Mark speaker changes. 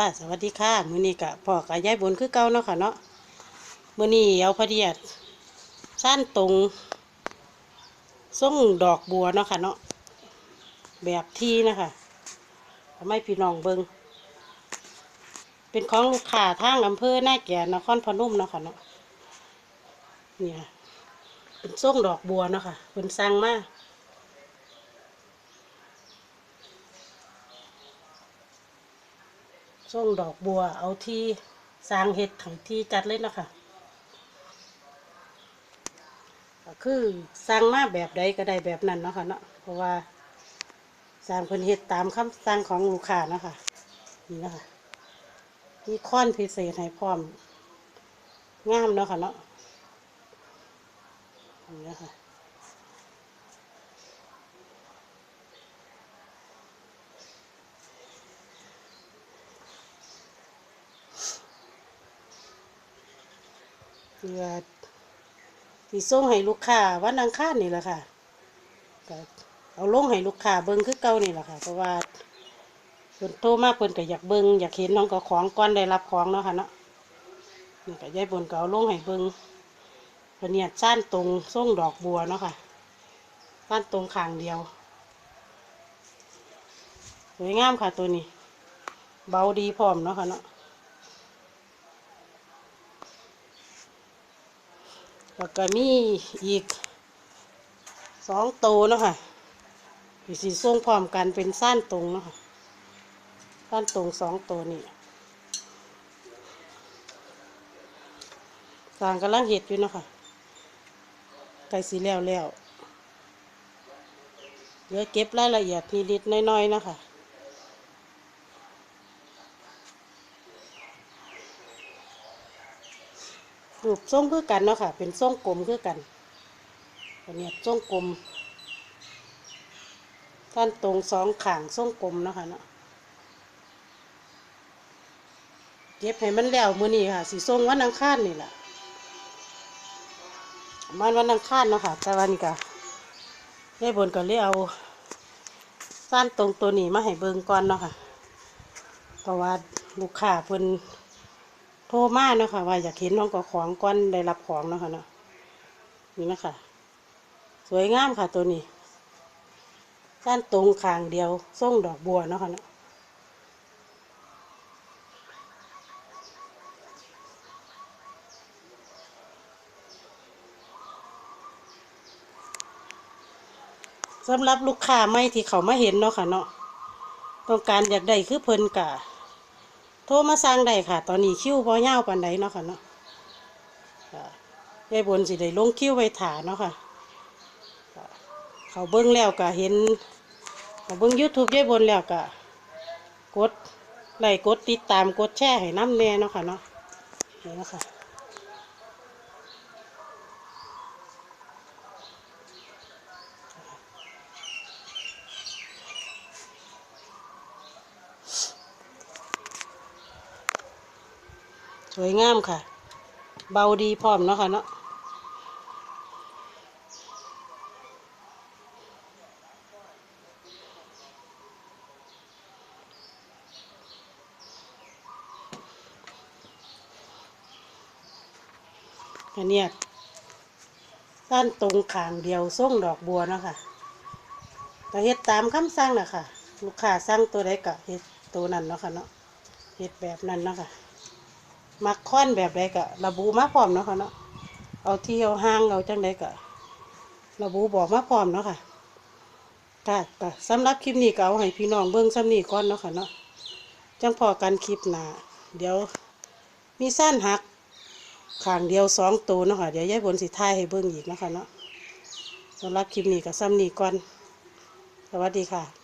Speaker 1: ค่ะสวัสดีค่ะมื้อนี้กะพ่อกับยายบนคือเก่าเนาะค่ะเนาะมื้อนี้เอาพอดียดสั้นตรงส่งดอกบัวเนาะค่ะเนาะแบบที่นะคะทำให้พี่น้องเบิงเป็นของลูกค้าทางอำเภอหน้าแก่นครพนมเนาะค่ะเนาะเนี่ยเป็นส่งดอกบัวเนาะค่ะเป็นสั่งมา ส่งดอกบัวเอาที่สร้างเห็ดไถที่จัดเลยเนาะคะก็คือสร้างมาแบบใดก็ได้แบบนั้นเนาะค่ะเนาะเพราะว่าสร้างเพิ่นเฮ็ดตามคำสั่งของลูกค้าเนาะค่ะนี่นะคะมีค้อนพิเศษให้พร้อมงามเนาะค่ะเนาะนี่เนาะคะ พื่อที่ส่งให้ลูกค้าวันอังคารนี่แหละค่ะก็เอาลงให้ลูกค้าเบิ่งคือเก่านี่แหละค่ะเพราะว่าเพิ่นโทรมาเพิ่นก็อยากเบิ่งอยากเห็นน้องก็ของก่อนได้รับของเนาะค่ะเนาะนี่ก็ยายบนก็เอาลงให้เบิ่งเพิ่นเนี่ยซ่านตรงส่งดอกบัวเนาะค่ะซ่านตรงข้างเดียวสวยงามค่ะตัวนี้ เบาดีพร้อมเนาะค่ะเนาะ แล้วก็มีอีกสองตัวเนาะค่ะอยู่สีส่งพร้อมกันเป็นสั้นตรงเนาะค่ะสั้นตรงสองตัวนี่สางกำลังเห็ดอยู่เนาะค่ะไก่สีแล้วแล้วเดี๋ยวเก็บรายละเอียดนิดๆน้อยๆนะค่ะ รูปทรงคือกันเนาะค่ะ เป็นทรงกลมคือกันอันนี้ทรงกลมท่านตรงสองข่างทรงกลมเนาะค่ะเนาะเก็บให้มันแล้วมือนี้ค่ะสีทรงวันอังคารนี่แหละมันวันอังคารเนาะค่ะ แต่วันนี้ก็ได้บนก็เลยเอาสั้นตรงตัวนี้มาให้เบิ่งก่อนเนาะค่ะเพราะว่าลูกค้าเพิ่น ทรมาเนาะค่ะว่าอยากเห็นน้องก็ของก้อนได้รับของเนาะค่ะเนาะนี่นะคะสวยงามค่ะตัวนี้ด้านตรงคางเดียวส่งดอกบัวเนาะค่ะเนาะสำหรับลูกค้าไม่ที่เขามาเห็นเนาะค่ะเนาะต้องการอยากได้คือเพลินกะ โทรมาสั่งได้ค่ะ ตอนนี้คิวพอยาวปานใดเนาะค่ะเนาะค่ะยายบนสิได้ลงคิวไว้ถาเนาะค่ะ เขาเบิ้งแล้วก็เห็น เขาเบิ้งยูทูบยายบนแล้วก็กดไลค์กดติดตามกดแชร์ให้น้ำแน่เนาะค่ะเนาะนี่เนาะคะ สวยงามค่ะ เบาดีพร้อมเนาะค่ะเนาะอันเนี้ยด้านตรงขางเดียวส่งดอกบัวเนาะค่ะก็เฮ็ดตามคำสั่งนะค่ะ ลูกค้าสั่งตัวใดก็เฮ็ดตัวนั้นเนาะค่ะเนาะเฮ็ดแบบนั้นเนาะค่ะ มักค้อนแบบใดก็ระบุมาพร้อมเนาะค่ะเนาะเอาที่เอาห้างเอาจังใดก็ระบุบอกมาพร้อมเนาะค่ะค่ะก็สำหรับคลิปนี้ก็เอาให้พี่น้องเบิ่งซ้ำนี้ก่อนเนาะค่ะเนาะจังพอกันคลิปหนาเดี๋ยวมีสั้นหักขางเดียวสองตัวเนาะค่ะเดี๋ยวยายบนสิท้ายให้เบิ่งอีกเนาะคะเนาะสำหรับคลิปนี้ก็ซ้ำนี้ก่อน สวัสดีค่ะ